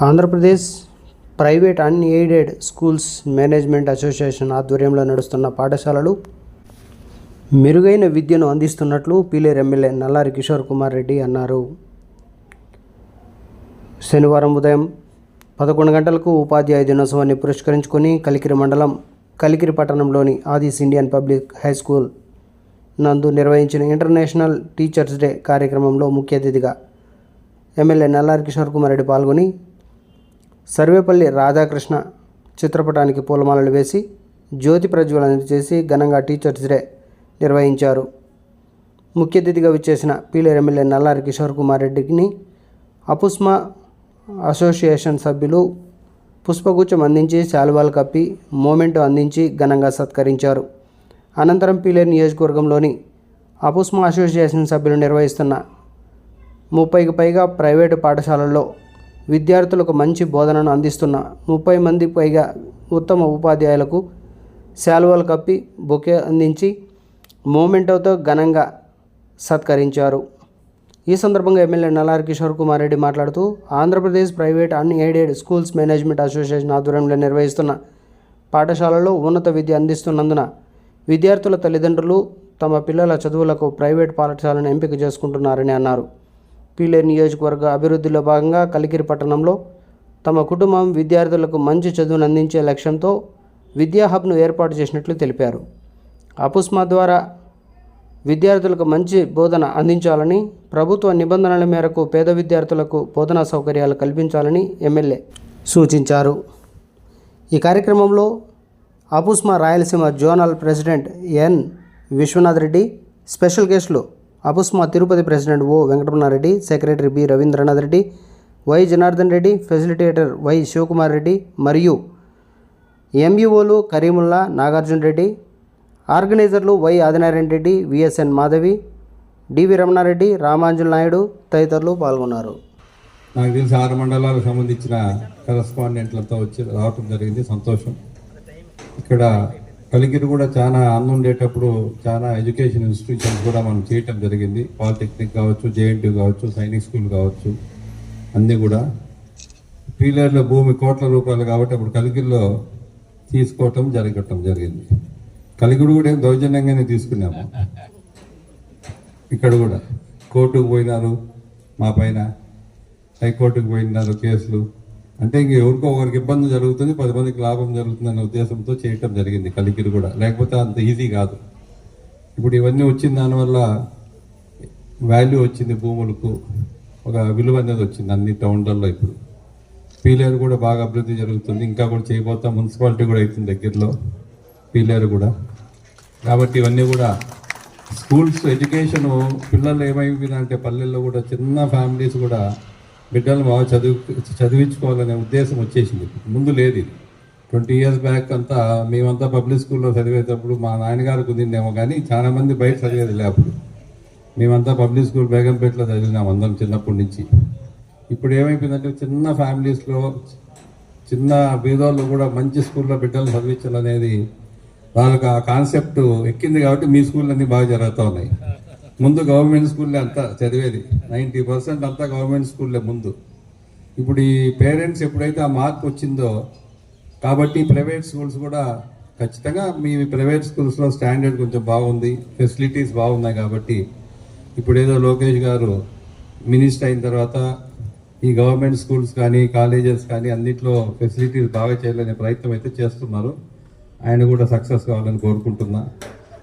Andhra Pradesh private unaided schools management association ఆధ్వర్యంలో నడుస్తున్న పాఠశాలలు మెరుగైన విద్యను అందిస్తున్నట్లు పీలేరు ఎమ్మెల్యే నల్లారి కిషోర్ కుమార్ రెడ్డి అన్నారు. శనివారం ఉదయం పదకొండు గంటలకు ఉపాధ్యాయ దినోత్సవాన్ని పురస్కరించుకొని కలికిరి మండలం కలికిరి పట్టణంలోని Adis Indian public high school నందు నిర్వహించిన ఇంటర్నేషనల్ టీచర్స్ డే కార్యక్రమంలో ముఖ్య అతిథిగా ఎమ్మెల్యే నల్లారి కిషోర్ కుమార్ రెడ్డి పాల్గొని సర్వేపల్లి రాధాకృష్ణ చిత్రపటానికి పూలమాలలు వేసి జ్యోతి ప్రజ్వలన చేసి ఘనంగా టీచర్స్ డే నిర్వహించారు. ముఖ్య అతిథిగా విచ్చేసిన పీలేరు ఎమ్మెల్యే నల్లారి కిషోర్ కుమార్ రెడ్డిని అపుస్మా అసోసియేషన్ సభ్యులు పుష్పగుచ్చం అందించి శాలువాలు కప్పి మోమెంటో అందించి ఘనంగా సత్కరించారు. అనంతరం పీలేరు నియోజకవర్గంలోని అపుస్మా అసోసియేషన్ సభ్యులు నిర్వహిస్తున్న ముప్పైకి పైగా ప్రైవేటు పాఠశాలల్లో విద్యార్థులకు మంచి బోధనను అందిస్తున్న ముప్పై మంది పైగా ఉత్తమ ఉపాధ్యాయులకు శాల్వాలు కప్పి బొకే అందించి మోమెంటోతో ఘనంగా సత్కరించారు. ఈ సందర్భంగా ఎమ్మెల్యే నల్లారి కిషోర్ కుమార్ రెడ్డి మాట్లాడుతూ Andhra Pradesh private unaided schools management association ఆధ్వర్యంలో నిర్వహిస్తున్న పాఠశాలలో ఉన్నత విద్య అందిస్తున్నందున విద్యార్థుల తల్లిదండ్రులు తమ పిల్లల చదువులకు ప్రైవేట్ పాఠశాలను ఎంపిక చేసుకుంటున్నారని అన్నారు. పీలేరు నియోజకవర్గ అభివృద్ధిలో భాగంగా కలికిరి పట్టణంలో తమ కుటుంబం విద్యార్థులకు మంచి చదువును అందించే లక్ష్యంతో విద్యా హబ్ను ఏర్పాటు చేసినట్లు తెలిపారు. అపుస్మా ద్వారా విద్యార్థులకు మంచి బోధన అందించాలని ప్రభుత్వ నిబంధనల మేరకు పేద విద్యార్థులకు బోధనా సౌకర్యాలు కల్పించాలని ఎమ్మెల్యే సూచించారు. ఈ కార్యక్రమంలో APUSMA Rayalaseema zonal president N Viswanath Reddy special గెస్టులు APUSMA Tirupati president O Venkataramana Reddy secretary B Ravindranath Reddy Y Janardhan Reddy facilitator Y Sivakumar Reddy మరియు ఎంఈఓలు Karimulla Nagarjuna Reddy ఆర్గనైజర్లు Y Adinarayana Reddy VSN Madhavi DV Ramana Reddy Ramanjula Naidu తదితరులు పాల్గొన్నారు. నాకు తెలిసి ఆరు మండలాలకు సంబంధించిన కరస్పాండెంట్లతో వచ్చి రావటం జరిగింది. సంతోషం. ఇక్కడ కలిగిరి కూడా చాలా అందం ఉండేటప్పుడు చాలా ఎడ్యుకేషన్ ఇన్స్టిట్యూషన్స్ కూడా మనం చేయటం జరిగింది. పాలిటెక్నిక్ కావచ్చు జేఎన్టీ కావచ్చు సైనిక్ స్కూల్ కావచ్చు అన్నీ కూడా. పీలర్లో భూమి కోట్ల రూపాయలు కాబట్టి అప్పుడు కలిగిరిలో తీసుకోవటం జరగటం జరిగింది. కలిగిరి కూడా ఏం దౌర్జన్యంగానే తీసుకున్నాము. ఇక్కడ కూడా కోర్టుకు పోయినారు మా పైన హైకోర్టుకు పోయినారు కేసులు. అంటే ఇంక ఎవరికో ఒకరికి ఇబ్బంది జరుగుతుంది పది మందికి లాభం జరుగుతుందనే ఉద్దేశంతో చేయటం జరిగింది కలికిరి కూడా. లేకపోతే అంత ఈజీ కాదు. ఇప్పుడు ఇవన్నీ వచ్చిన దానివల్ల వాల్యూ వచ్చింది భూములకు ఒక విలువ అనేది వచ్చింది అన్ని టౌన్లలో ఇప్పుడు. పీలేరు కూడా బాగా అభివృద్ధి జరుగుతుంది ఇంకా కూడా చేయబోతాం మున్సిపాలిటీ కూడా అవుతుంది దగ్గరలో పీలేరు కూడా. కాబట్టి ఇవన్నీ కూడా స్కూల్స్ ఎడ్యుకేషను పిల్లలు ఏమైపోయిందంటే పల్లెల్లో కూడా చిన్న ఫ్యామిలీస్ కూడా బిడ్డలు బాగా చదువు చదివించుకోవాలనే ఉద్దేశం వచ్చేసింది. ముందు లేదు ఇది. ట్వంటీ ఇయర్స్ బ్యాక్ అంతా మేమంతా పబ్లిక్ స్కూల్లో చదివేటప్పుడు మా నాన్నగారు కుదిరిందేమో కానీ చాలామంది బయట చదివేది లేప్పుడు మేమంతా పబ్లిక్ స్కూల్ బేగంపేటలో చదివినాం అందరం చిన్నప్పటి నుంచి. ఇప్పుడు ఏమైపోయిందంటే చిన్న ఫ్యామిలీస్లో చిన్న బీదోళ్ళు కూడా మంచి స్కూల్లో బిడ్డలు చదివించాలనేది వాళ్ళకి ఆ కాన్సెప్ట్ ఎక్కింది కాబట్టి మీ స్కూల్ అన్నీ బాగా జరుగుతూ ఉన్నాయి. ముందు గవర్నమెంట్ స్కూల్లే అంతా చదివేది. నైంటీ పర్సెంట్ అంతా గవర్నమెంట్ స్కూల్లే ముందు. ఇప్పుడు ఈ పేరెంట్స్ ఎప్పుడైతే ఆ మార్పు వచ్చిందో కాబట్టి ప్రైవేట్ స్కూల్స్ కూడా ఖచ్చితంగా మీ ప్రైవేట్ స్కూల్స్లో స్టాండర్డ్ కొంచెం బాగుంది ఫెసిలిటీస్ బాగున్నాయి కాబట్టి. ఇప్పుడు ఏదో లోకేష్ గారు మినిస్టర్ అయిన తర్వాత ఈ గవర్నమెంట్ స్కూల్స్ కానీ కాలేజెస్ కానీ అన్నిట్లో ఫెసిలిటీస్ బాగా చేయాలనే ప్రయత్నం అయితే చేస్తున్నారు. ఆయన కూడా సక్సెస్ కావాలని కోరుకుంటున్నా.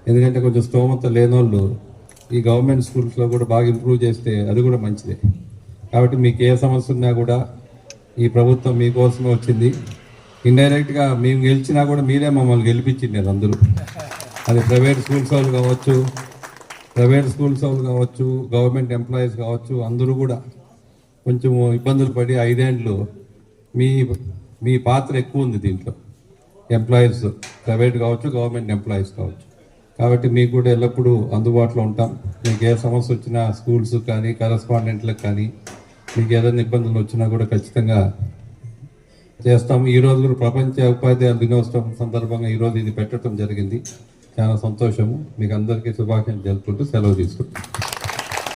ఎందుకంటే కొంచెం స్తోమత లేనోళ్ళు ఈ గవర్నమెంట్ స్కూల్స్లో కూడా బాగా ఇంప్రూవ్ చేస్తే అది కూడా మంచిదే. కాబట్టి మీకు ఏ సమస్య ఉన్నా కూడా ఈ ప్రభుత్వం మీకోసమే వచ్చింది. ఇండైరెక్ట్గా మేము గెలిచినా కూడా మీరే మమ్మల్ని గెలిపించింది అందరూ. అది ప్రైవేట్ స్కూల్స్ వాళ్ళు కావచ్చు ప్రైవేట్ స్కూల్స్ వాళ్ళు కావచ్చు గవర్నమెంట్ ఎంప్లాయీస్ కావచ్చు అందరూ కూడా కొంచెం ఇబ్బందులు పడి ఐదేండ్లు మీ మీ పాత్ర ఎక్కువ ఉంది దీంట్లో. ఎంప్లాయీస్ ప్రైవేట్ కావచ్చు గవర్నమెంట్ ఎంప్లాయీస్ కావచ్చు. కాబట్టి మీకు కూడా ఎల్లప్పుడూ అందుబాటులో ఉంటాం. మీకు ఏ సమస్య వచ్చినా స్కూల్స్ కానీ కరస్పాండెంట్లకు కానీ మీకు ఏదైనా ఇబ్బందులు వచ్చినా కూడా ఖచ్చితంగా చేస్తాం. ఈ రోజు కూడా ప్రపంచ ఉపాధ్యాయుల దినోత్సవం సందర్భంగా ఈ రోజు ఇది పెట్టడం జరిగింది. చాలా సంతోషము. మీకు అందరికీ శుభాకాంక్షలు జరుపుకుంటూ సెలవు తీసుకుంటాం